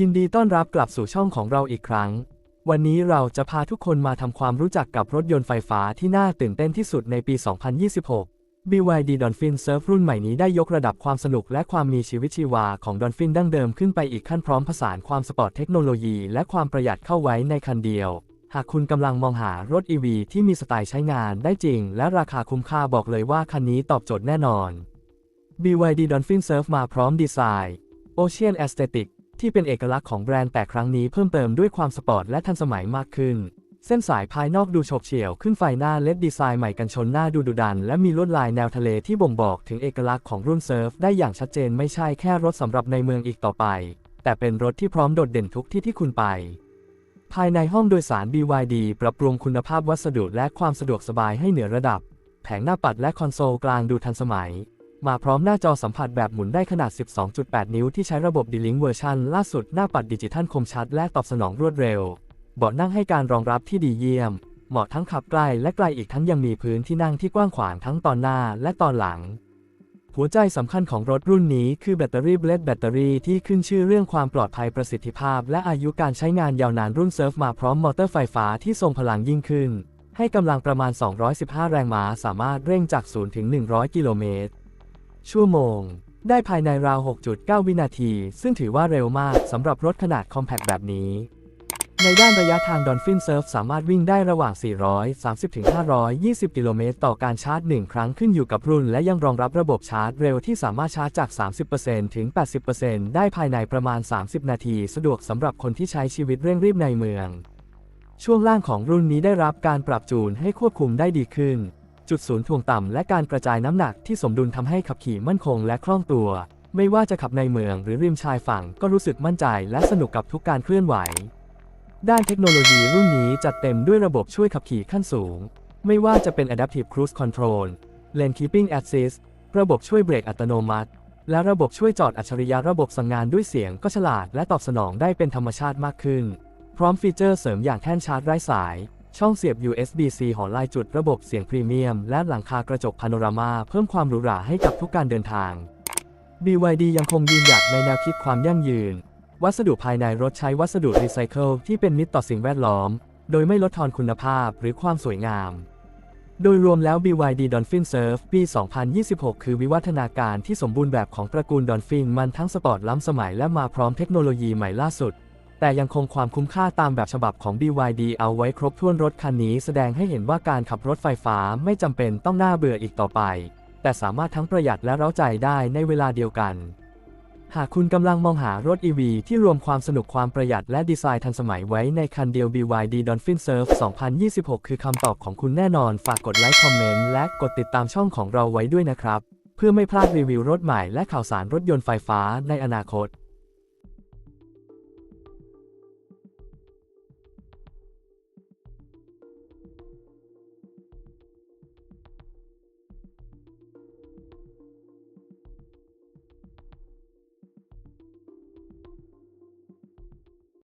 ยินดีต้อนรับกลับสู่ช่องของเราอีกครั้ง วันนี้เราจะพาทุกคนมาทำความรู้จักกับรถยนต์ไฟฟ้าที่น่าตื่นเต้นที่สุดในปี 2026 BYD Dolphin Surf รุ่นใหม่นี้ได้ยกระดับความสนุกและความมีชีวิตชีวาของ Dolphin ดั้งเดิมขึ้นไปอีกขั้นพร้อมผสานความสปอร์ตเทคโนโลยีและความประหยัดเข้าไว้ในคันเดียว หากคุณกำลังมองหารถ EV ที่มีสไตล์ใช้งานได้จริง และราคาคุ้มค่าบอกเลยว่าคันนี้ตอบโจทย์แน่นอน BYD Dolphin Surf มาพร้อมดีไซน์ Ocean Aesthetic ที่เป็นเอกลักษณ์ของแบรนด์แต่ครั้งนี้เพิ่มเติมด้วยความสปอร์ตและทันสมัยมากขึ้น เส้นสายภายนอกดูโฉบเฉี่ยวขึ้นไฟหน้าเลดดีไซน์ใหม่กันชนหน้าดูดุดัน และมีลวดลายแนวทะเลที่บ่งบอกถึงเอกลักษณ์ของรุ่นเซิร์ฟได้อย่างชัดเจนไม่ใช่แค่รถสำหรับในเมืองอีกต่อไป แต่เป็นรถที่พร้อมโดดเด่นทุกที่ที่คุณไปภายในห้องโดยสาร BYD ปรับปรุงคุณภาพวัสดุและความสะดวกสบายให้เหนือระดับ แผงหน้าปัดและคอนโซลกลางดูทันสมัย มาพร้อมหน้าจอสัมผัสแบบหมุนได้ขนาด 12.8 นิ้วที่ใช้ระบบ D-Link เวอร์ชันล่าสุดหน้าปัดดิจิทัลคมชัดและตอบสนองรวดเร็ว เบาะนั่งให้การรองรับที่ดีเยี่ยม เหมาะทั้งขับใกล้และไกลอีกทั้งยังมีพื้นที่นั่งที่กว้างขวางทั้งตอนหน้าและตอนหลัง หัวใจสำคัญของรถรุ่นนี้คือแบตเตอรี่เบลดแบตเตอรี่ที่ขึ้นชื่อเรื่องความปลอดภัยประสิทธิภาพ และอายุการใช้งานยาวนานรุ่นเซิร์ฟมาพร้อมมอเตอร์ไฟฟ้าที่ทรงพลังยิ่งขึ้น ให้กำลังประมาณ 215 แรงม้าสามารถเร่งจาก 0 ถึง 100 กิโลเมตร ชั่วโมง ได้ภายในราว 6.9 วินาที ซึ่งถือว่าเร็วมากสำหรับรถขนาดคอมแพคแบบนี้ ในด้านระยะทาง Dolphin Surf สามารถวิ่งได้ระหว่าง 430-520 กิโลเมตรต่อการชาร์จ 1 ครั้งขึ้นอยู่กับรุ่น และยังรองรับระบบชาร์จเร็วที่สามารถชาร์จจาก 30%ถึง 80%ได้ภายในประมาณ 30 นาที สะดวกสำหรับคนที่ใช้ชีวิตเร่งรีบในเมืองช่วงล่างของรุ่นนี้ได้รับการปรับจูนให้ควบคุมได้ดีขึ้น จุดศูนย์ถ่วงต่ำและการกระจายน้ำหนักที่สมดุลทำให้ขับขี่มั่นคงและคล่องตัว ไม่ว่าจะขับในเมืองหรือริมชายฝั่งก็รู้สึกมั่นใจและสนุกกับทุกการเคลื่อนไหว ด้านเทคโนโลยีรุ่นนี้จัดเต็มด้วยระบบช่วยขับขี่ขั้นสูง ไม่ว่าจะเป็น Adaptive Cruise Control Lane Keeping Assist ระบบช่วยเบรกอัตโนมัติ และระบบช่วยจอดอัจฉริยะระบบสั่งงานด้วยเสียงก็ฉลาดและตอบสนองได้เป็นธรรมชาติมากขึ้น พร้อมฟีเจอร์เสริมอย่างแท่นชาร์จไร้สาย ช่องเสียบ USB-C หอลายจุดระบบเสียงพรีเมียม และหลังคากระจกพาโนรามาเพิ่มความหรูหราให้กับทุกการเดินทาง BYD ยังคงยืนหยัดในแนวคิดความยั่งยืน วัสดุภายในรถใช้วัสดุรีไซเคิลที่เป็นมิตรต่อสิ่งแวดล้อม โดยไม่ลดทอนคุณภาพหรือความสวยงาม โดยรวมแล้ว BYD Dolphin Surf ปี 2026 คือวิวัฒนาการที่สมบูรณ์แบบของตระกูล Dolphin มันทั้งสปอร์ตล้ำสมัยและมาพร้อมเทคโนโลยีใหม่ล่าสุด แต่ยังคงความคุ้มค่าตามแบบฉบับของ BYD เอาไว้ครบถ้วนรถคันนี้แสดงให้เห็นว่าการขับรถไฟฟ้าไม่จำเป็นต้องน่าเบื่ออีกต่อไป แต่สามารถทั้งประหยัดและเร้าใจได้ในเวลาเดียวกัน หากคุณกำลังมองหารถ EV ที่รวมความสนุกความประหยัดและดีไซน์ทันสมัยไว้ในคันเดียว BYD Dolphin Surf 2026 คือคำตอบของคุณแน่นอน ฝากกดไลค์คอมเมนต์และกดติดตามช่องของเราไว้ด้วยนะครับ เพื่อไม่พลาดรีวิวรถใหม่และข่าวสารรถยนต์ไฟฟ้าในอนาคต